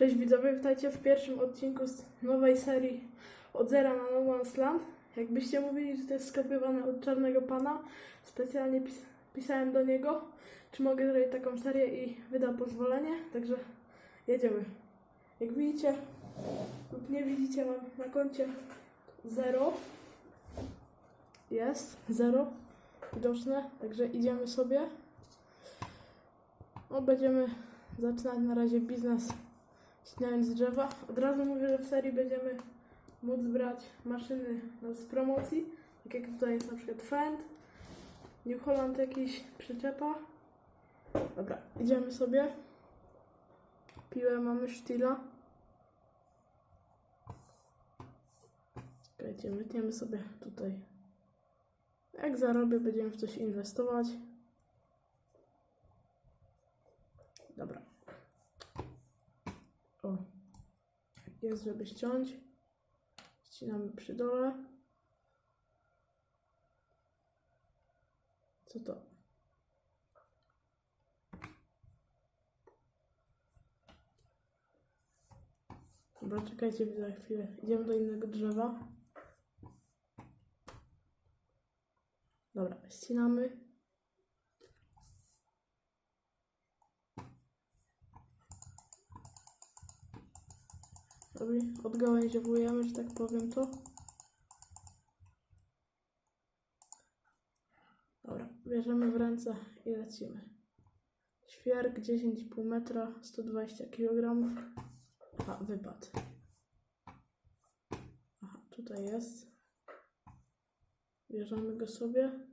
Cześć widzowie, witajcie w pierwszym odcinku z nowej serii Od Zera na No Man's Land. Jakbyście mówili, że to jest skopiowane od Czarnego Pana, specjalnie pis pisałem do niego, czy mogę zrobić taką serię i wyda pozwolenie, także jedziemy. Jak widzicie lub nie widzicie, mam na koncie 0. Jest 0 widoczne, także idziemy sobie. No, będziemy zaczynać na razie biznes ścinając drzewa. Od razu mówię, że w serii będziemy móc brać maszyny no, z promocji, tak jak tutaj jest na przykład Fend, New Holland jakiś przyczepa. Dobra, idziemy sobie. Piłę mamy sztila. Czekajcie, wytniemy sobie tutaj. Jak zarobię, będziemy w coś inwestować. Dobra. O. Jest, żeby ściąć. Ścinamy przy dole. Co to? Dobra, czekajcie za chwilę. Idziemy do innego drzewa. Dobra, ścinamy. Robi, odgałęziowujemy, że tak powiem to. Dobra, bierzemy w ręce i lecimy. Świerk 10,5 metra, 120 kg. A, wypadł. Aha, tutaj jest. Bierzemy go sobie.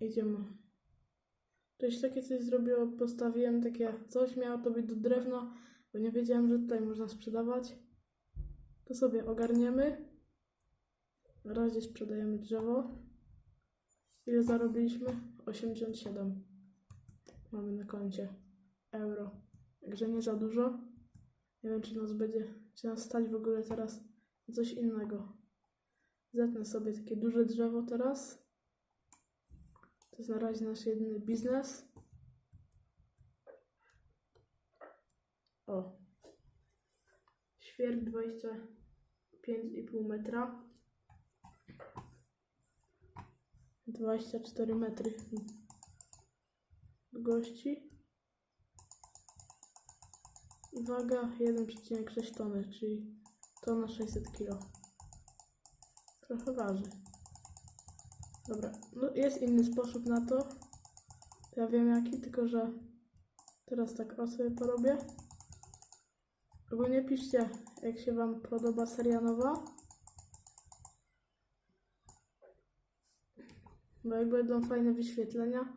Idziemy. Ktoś takie coś zrobiło, postawiłem takie coś, miało to być do drewna, bo nie wiedziałem, że tutaj można sprzedawać. To sobie ogarniemy. Na razie sprzedajemy drzewo. Ile zarobiliśmy? 87. Mamy na koncie euro. Także nie za dużo. Nie wiem, czy nas będzie, czy nas stać w ogóle teraz coś innego. Zetnę sobie takie duże drzewo teraz. To jest na razie nasz jedyny biznes. O. Świerk 25,5 metra. 24 metry długości. Waga 1,6 tony, czyli tona 600 kg. Trochę waży. Dobra, no jest inny sposób na to. Ja wiem jaki, tylko że teraz tak o sobie porobię. Ogólnie piszcie, jak się Wam podoba seria nowa. Bo jak będą fajne wyświetlenia,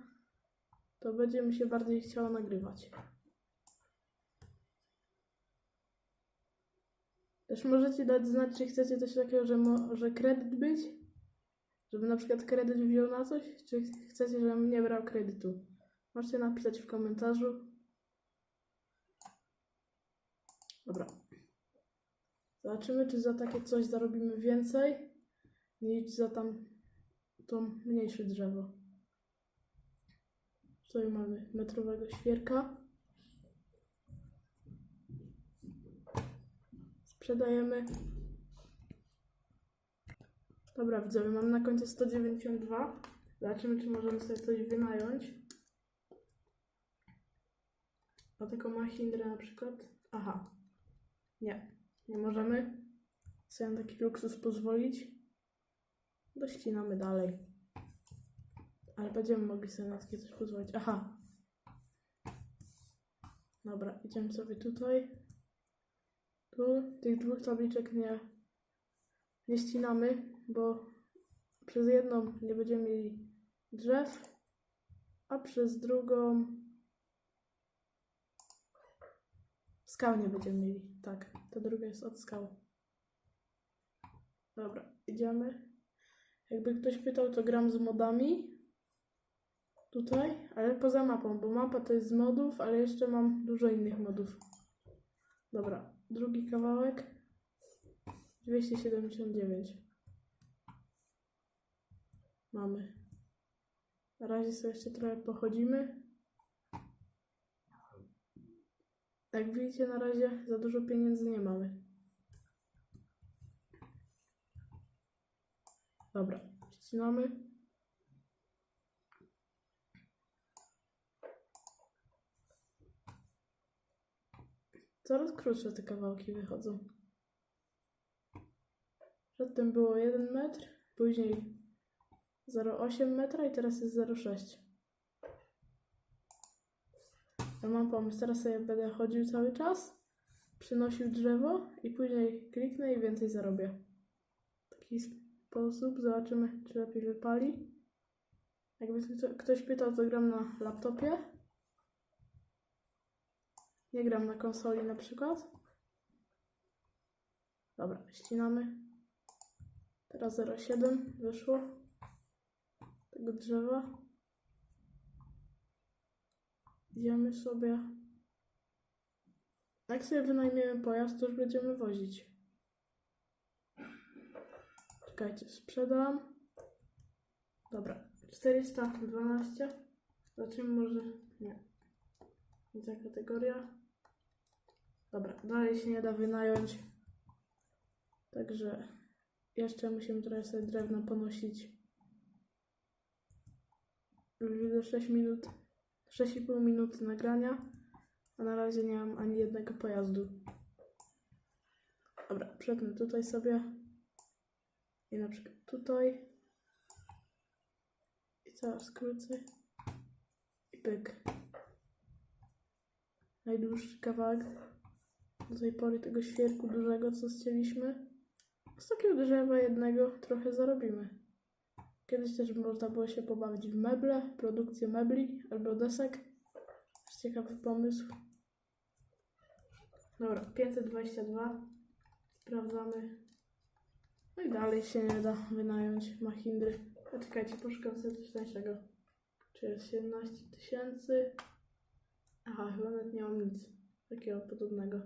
to będzie mi się bardziej chciało nagrywać. Też możecie dać znać, czy chcecie coś takiego, że może kredyt być? Żeby na przykład kredyt wziął na coś? Czy chcecie, żebym nie brał kredytu? Możecie napisać w komentarzu. Dobra. Zobaczymy, czy za takie coś zarobimy więcej niż za tam to mniejsze drzewo. Tutaj mamy metrowego świerka. Sprzedajemy. Dobra, widzowie, mam na końcu 192. Zobaczymy, czy możemy sobie coś wynająć. A taką Mahindrę na przykład. Aha. Nie, nie możemy sobie na taki luksus pozwolić. Dościnamy dalej. Ale będziemy mogli sobie na takie coś pozwolić. Aha. Dobra, idziemy sobie tutaj. Tu tych dwóch tabliczek nie, nie ścinamy, bo przez jedną nie będziemy mieli drzew, a przez drugą skał nie będziemy mieli. Tak, ta druga jest od skał. Dobra, idziemy. Jakby ktoś pytał, to gram z modami. Tutaj, ale poza mapą, bo mapa to jest z modów, ale jeszcze mam dużo innych modów. Dobra, drugi kawałek. 279. Mamy. Na razie sobie jeszcze trochę pochodzimy. Jak widzicie, na razie za dużo pieniędzy nie mamy. Dobra, ścinamy. Coraz krótsze te kawałki wychodzą. Przedtem było 1 metr, później 0,8 metra i teraz jest 0,6. Ja mam pomysł, teraz sobie będę chodził cały czas, przynosił drzewo i później kliknę i więcej zarobię. W taki sposób zobaczymy, czy lepiej wypali. Jakby kto- ktoś pytał, to gram na laptopie. Nie gram na konsoli na przykład. Dobra, ścinamy. Teraz 0,7 wyszło tego drzewa. Idziemy sobie. Jak sobie wynajmiemy pojazd, to już będziemy wozić. Czekajcie, sprzedam. Dobra, 412. Zobaczymy może. Nie. Ta kategoria. Dobra, dalej się nie da wynająć. Także jeszcze musimy trochę sobie drewno ponosić. Już widzę 6 minut, 6,5 minuty nagrania, a na razie nie mam ani jednego pojazdu. Dobra, przetnę tutaj sobie i na przykład tutaj i teraz skrócę i pyk. Najdłuższy kawałek do tej pory tego świerku dużego, co chcieliśmy. Z takiego drzewa jednego trochę zarobimy. Kiedyś też można było się pobawić w meble, produkcję mebli albo desek. Ciekawy pomysł. Dobra, 522. Sprawdzamy. No i dalej się nie da wynająć Mahindry. A czekajcie, poszukam sobie coś tańszego. Czy jest 17 tysięcy? Aha, chyba nawet nie mam nic takiego podobnego.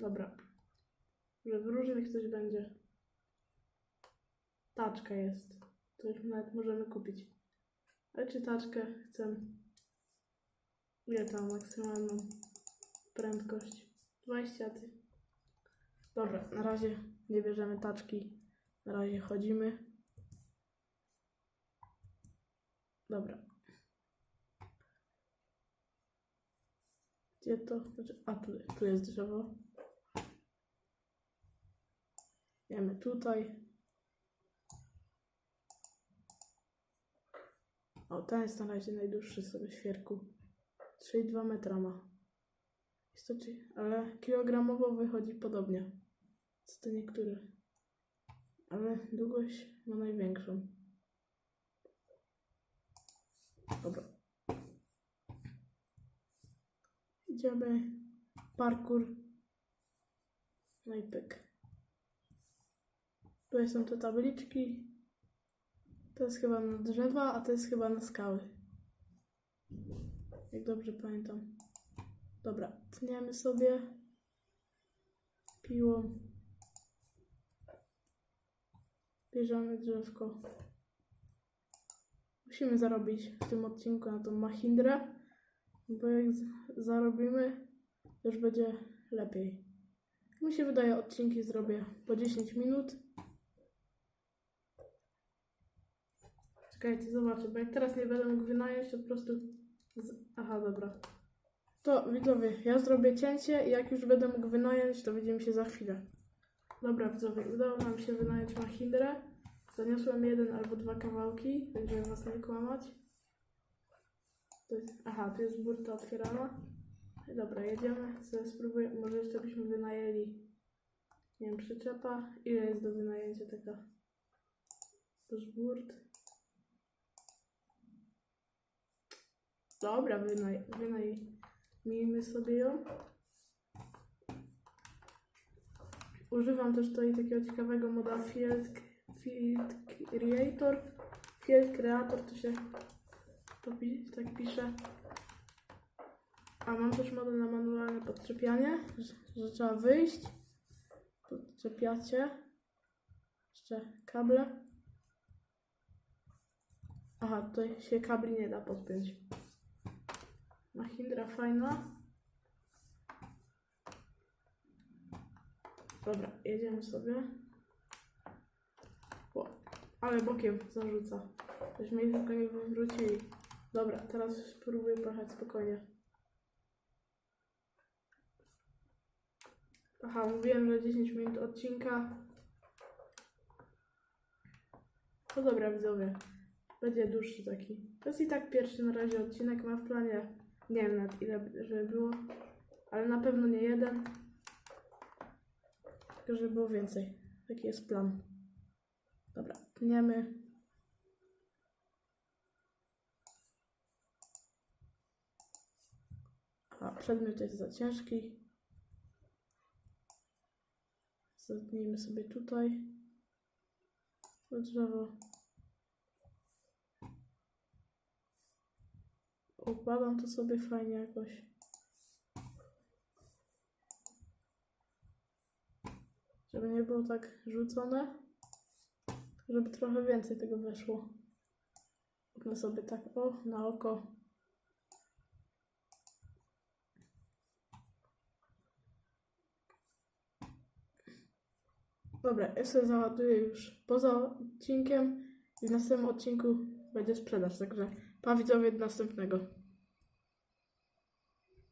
Dobra. Że w różnych coś będzie. Taczka jest. To już nawet możemy kupić. Ale czy taczkę chcę? Ile tam maksymalną prędkość? 20 ty. Dobra, na razie nie bierzemy taczki. Na razie chodzimy. Dobra. Gdzie to? Znaczy, a tu, tu jest drzewo. Wiemy tutaj. O, ten jest na razie najdłuższy tego świerku. 3,2 metra ma. Jest to ci, ale kilogramowo wychodzi podobnie. Co te niektóre. Ale długość ma największą. Dobra. Idziemy. Parkour. No i pyk. Tutaj są te tabliczki. To jest chyba na drzewa, a to jest chyba na skały. Jak dobrze pamiętam. Dobra, tniemy sobie piłą. Bierzemy drzewko. Musimy zarobić w tym odcinku na tą Mahindrę, bo jak zarobimy, już będzie lepiej. Mi się wydaje, odcinki zrobię po 10 minut. Czekajcie, zobaczę, bo jak teraz nie będę mógł wynająć, to po prostu... Z... Aha, dobra. To widzowie, ja zrobię cięcie i jak już będę mógł wynająć, to widzimy się za chwilę. Dobra widzowie, udało nam się wynająć Mahindrę. Zaniosłem jeden albo dwa kawałki, żeby was nie kłamać. To jest... Aha, tu jest burta otwierana. Dobra, jedziemy. Sobie spróbuję, może jeszcze byśmy wynajęli, nie wiem, przyczepa. Ile jest do wynajęcia taka? Też burt. Dobra, wynaj, wynajmijmy sobie ją. Używam też tutaj takiego ciekawego moda Field, Field Creator. Field Creator to się to pi, tak pisze. A mam też modę na manualne podczepianie, że trzeba wyjść. Podczepiacie. Jeszcze kable. Aha, tutaj się kabli nie da podpiąć. Mahindra fajna. Dobra, jedziemy sobie. O, ale bokiem zarzuca. Żeśmy ich tylko nie wywrócili. Dobra, teraz spróbuję pojechać spokojnie. Aha, mówiłem, że 10 minut odcinka. No dobra, widzowie. Będzie dłuższy taki. To jest i tak pierwszy na razie odcinek. Mam w planie nie wiem nawet ile, żeby było, ale na pewno nie jeden. Tylko, żeby było więcej. Taki jest plan. Dobra, pniemy. A przedmiot jest za ciężki. Zatnijmy sobie tutaj. Drzewo. Układam to sobie fajnie jakoś. Żeby nie było tak rzucone. Żeby trochę więcej tego weszło. Róbmy sobie tak o, na oko. Dobra, ja sobie załaduję już poza odcinkiem i w następnym odcinku będzie sprzedaż, także pa widzowie do następnego.